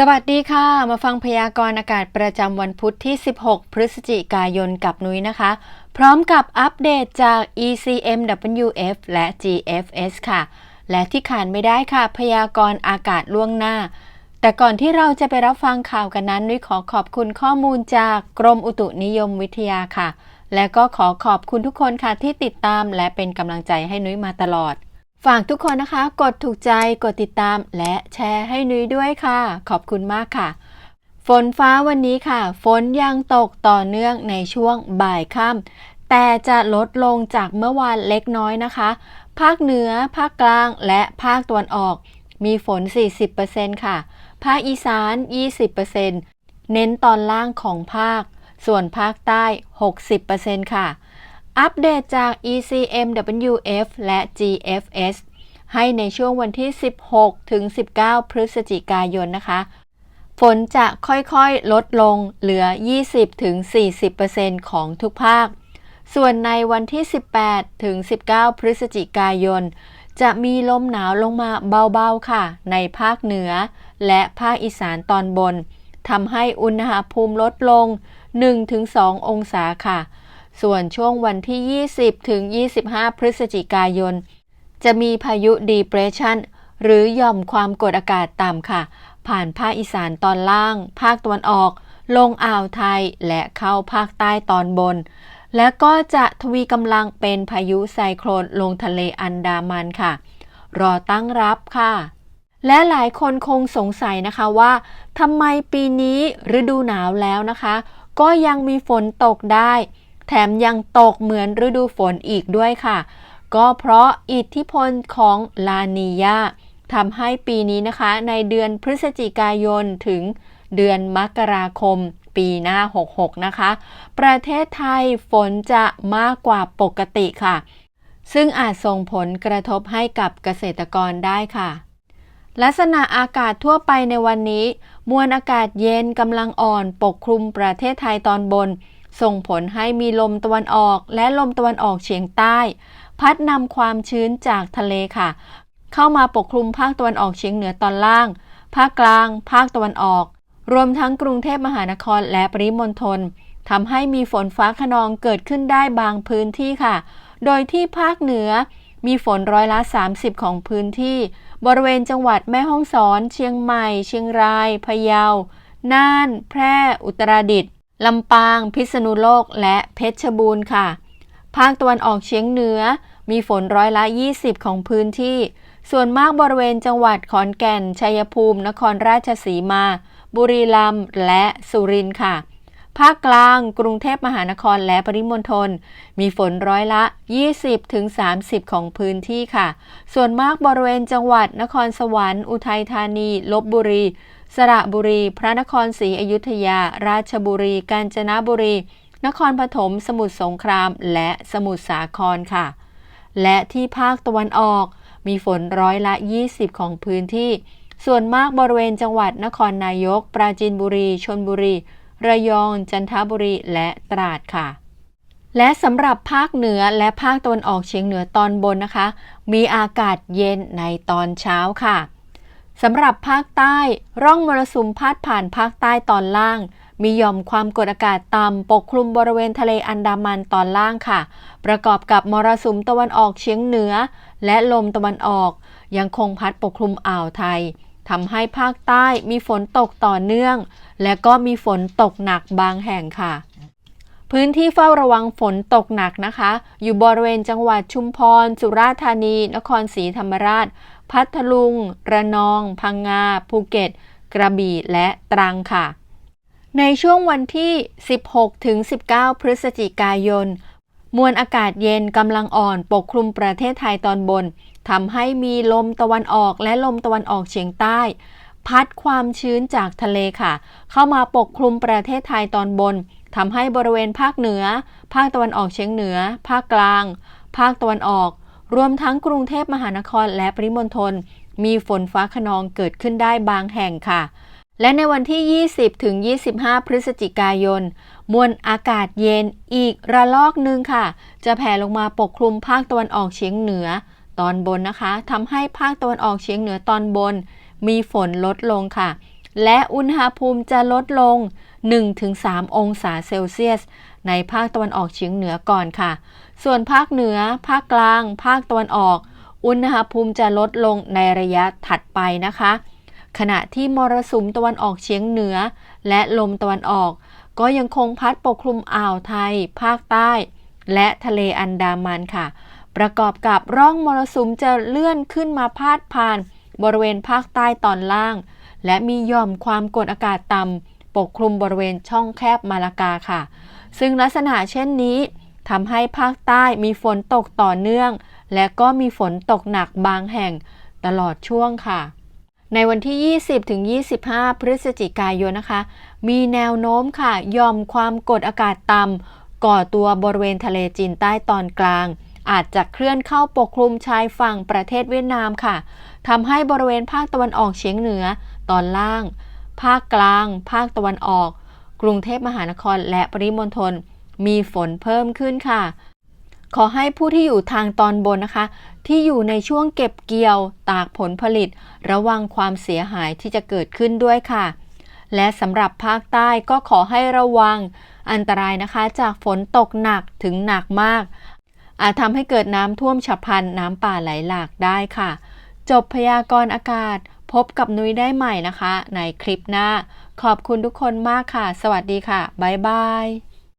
สวัสดีค่ะ มาฟังพยากรณ์อากาศประจำวันพุธที่ 16 พฤศจิกายนกับนุ้ยนะคะ พร้อมกับอัปเดตจาก ECMWF และ GFS ค่ะ และที่ขาดไม่ได้ค่ะ พยากรณ์อากาศล่วงหน้า แต่ก่อนที่เราจะไปรับฟังข่าวกันนั้นนุ้ยขอขอบคุณข้อมูลจากกรมอุตุนิยมวิทยาค่ะ และก็ขอขอบคุณทุกคนค่ะที่ติดตามและเป็นกำลังใจให้นุ้ยมาตลอด ฝากทุกคนนะคะ กดถูกใจกดติดตามและแชร์ให้นุ้ยด้วยค่ะ ขอบคุณมากค่ะ ฝนฟ้าวันนี้ค่ะ ฝนยังตกต่อเนื่องในช่วงบ่ายค่ำแต่จะลดลงจากเมื่อวานเล็กน้อยนะคะ ภาคเหนือ ภาคกลางและภาคตะวันออก มีฝน 40%ค่ะ ภาคอีสาน 20%เน้นตอนล่างของภาค ส่วนภาคใต้ 60%ค่ะ อัปเดตจาก ECMWF และ GFS ให้ในช่วงวันที่ 16 ถึง 19 พฤศจิกายนนะคะ ฝนจะค่อยๆ ลดลงเหลือ 20ถึง40%ของทุกภาค ส่วนในวันที่ 18 ถึง 19 พฤศจิกายน จะมีลมหนาวลงมาเบาๆค่ะ ในภาคเหนือ และภาคอีสานตอนบนทำให้อุณหภูมิลดลง 1-2 องศาค่ะ ส่วนช่วงวันที่ 20 ถึง 25 พฤศจิกายน จะมีพายุ depression หรือหย่อมความกดอากาศต่ำค่ะ ผ่านภาคอีสานตอนล่าง ภาคตะวันออก ลงอ่าวไทยและเข้าภาคใต้ตอนบน และก็จะทวีกำลังเป็นพายุไซโคลนลงทะเลอันดามันค่ะ รอตั้งรับค่ะ และหลายคนคงสงสัยนะคะว่าทำไมปีนี้ฤดูหนาวแล้วนะคะ ก็ยังมีฝนตกได้ แถมยังตกเหมือนฤดูฝนอีกด้วยค่ะ ก็เพราะอิทธิพลของลานียาทำให้ปีนี้นะคะ ในเดือนพฤศจิกายนถึงเดือนมกราคม ปีหน้า 66 นะคะ ประเทศไทยฝนจะมากกว่าปกติค่ะ ซึ่งอาจส่งผลกระทบให้กับเกษตรกรได้ค่ะ ลักษณะอากาศทั่วไปในวันนี้ มวลอากาศเย็นกำลังอ่อนปกคลุมประเทศไทยตอนบน ส่งผลให้มีลมตะวันออกและลมตะวันออกเฉียงใต้ พัดนำความชื้นจากทะเลค่ะ เข้ามาปกคลุมภาคตะวันออกเฉียงเหนือตอนล่าง ภาคกลาง ภาคตะวันออก รวมทั้งกรุงเทพมหานครและปริมณฑลทำให้มีฝนฟ้าขนองเกิดขึ้นได้บางพื้นที่ค่ะ โดยที่ภาคเหนือมีฝนร้อยละ 30 ของพื้นที่ บริเวณจังหวัดแม่ฮ่องสอน เชียงใหม่ เชียงราย พะเยา น่าน แพร่ อุตรดิตถ์ ลำปาง พิษณุโลก และเพชรบูรณ์ค่ะ ภาคตะวันออกเฉียงเหนือ มีฝนร้อยละ 20 ของพื้นที่ ส่วนมากบริเวณจังหวัดขอนแก่น ชัยภูมิ นครราชสีมา บุรีรัมย์ และสุรินทร์ค่ะ ภาคกลาง กรุงเทพมหานครและปริมณฑล มีฝนร้อยละ 20-30 ของพื้นที่ค่ะ ส่วนมากบริเวณจังหวัดนครสวรรค์ อุทัยธานี ลบบุรี สระบุรี พระนครศรีอยุธยา ราชบุรี กาญจนบุรี นครปฐม สมุทรสงคราม และสมุทรสาครค่ะ และที่ภาคตะวันออก มีฝนร้อยละ 20 ของพื้นที่ ส่วนมากบริเวณจังหวัดนครนายก ปราจีนบุรี ชนบุรี ระยอง จันทบุรี และตราดค่ะและสำหรับภาคเหนือและภาคตะวันออกเฉียงเหนือตอนบนนะคะ มีอากาศเย็นในตอนเช้าค่ะ สำหรับภาคใต้ ร่องมรสุมพาดผ่านภาคใต้ตอนล่าง มีหย่อมความกดอากาศต่ำปกคลุมบริเวณทะเลอันดามันตอนล่างค่ะ ประกอบกับมรสุมตะวันออกเฉียงเหนือ และลมตะวันออก ยังคงพัดปกคลุมอ่าวไทยทำให้ภาคใต้มีฝนตกต่อเนื่อง และก็มีฝนตกหนักบางแห่งค่ะ พื้นที่เฝ้าระวังฝนตกหนักนะคะ อยู่บริเวณจังหวัดชุมพร สุราษฎร์ธานี นครศรีธรรมราช พัทลุง ระนอง พังงา ภูเก็ต กระบี่ และตรังค่ะ ในช่วงวันที่ 16ถึง19 พฤศจิกายน มวลอากาศเย็นกำลังอ่อนปกคลุมประเทศไทยตอนบนทำให้มีลมตะวันออกและลมตะวันออกเฉียงใต้ พัดความชื้นจากทะเลค่ะ เข้ามาปกคลุมประเทศไทยตอนบนทำให้บริเวณภาคเหนือ ภาคตะวันออกเฉียงเหนือ ภาคกลาง ภาคตะวันออก รวมทั้งกรุงเทพมหานครและปริมณฑลมีฝนฟ้าขนองเกิดขึ้นได้บางแห่งค่ะ และในวันที่ 20 ถึง 25 พฤศจิกายน มวลอากาศเย็นอีกระลอกหนึ่งค่ะ จะแผ่ลงมาปกคลุมภาคตะวันออกเฉียงเหนือ ตอนบนนะคะทำให้ภาคตะวันออกเฉียงเหนือตอนบน มีฝนลดลงค่ะ และอุณหภูมิจะลดลง 1-3 องศาเซลเซียส ในภาคตะวันออกเฉียงเหนือก่อนค่ะ ส่วนภาคเหนือ ภาคกลาง ภาคตะวันออก อุณหภูมิจะลดลงในระยะถัดไปนะคะ ขณะที่มรสุมตะวันออกเฉียงเหนือ และลมตะวันออก ก็ยังคงพัดปกคลุมอ่าวไทย ภาคใต้ และทะเลอันดามันค่ะ ประกอบกับร่องมรสุมจะเลื่อนขึ้นมาพาดผ่าน บริเวณภาคใต้ตอนล่าง และมีย่อมความกดอากาศต่ำปกคลุมบริเวณช่องแคบมาลากาค่ะ ซึ่งลักษณะเช่นนี้ ทำให้ภาคใต้มีฝนตกต่อเนื่อง และก็มีฝนตกหนักบางแห่งตลอดช่วงค่ะ ในวันที่ 20 ถึง 25 พฤศจิกายนนะคะ มีแนวโน้มค่ะยอมความกดอากาศต่ำก่อตัวบริเวณทะเลจีนใต้ตอนกลาง อาจจะเคลื่อนเข้าปกคลุมชายฝั่งประเทศเวียดนามค่ะทำให้บริเวณภาคตะวันออกเฉียงเหนือตอนล่าง ภาคกลาง ภาคตะวันออก กรุงเทพมหานครและปริมณฑล มีฝนเพิ่มขึ้นค่ะ ขอให้ผู้ที่อยู่ทางตอนบนนะคะ ที่อยู่ในช่วงเก็บเกี่ยวตากผลผลิต ระวังความเสียหายที่จะเกิดขึ้นด้วยค่ะ และสำหรับภาคใต้ก็ขอให้ระวังอันตรายนะคะ จากฝนตกหนักถึงหนักมาก อาจทำให้เกิดน้ำท่วมฉับพลันน้ำป่าไหลหลากได้ค่ะ จบพยากรณ์อากาศพบกับนุ้ยได้ใหม่นะคะ ในคลิปหน้า ขอบคุณทุกคนมากค่ะ สวัสดีค่ะ บ๊ายบาย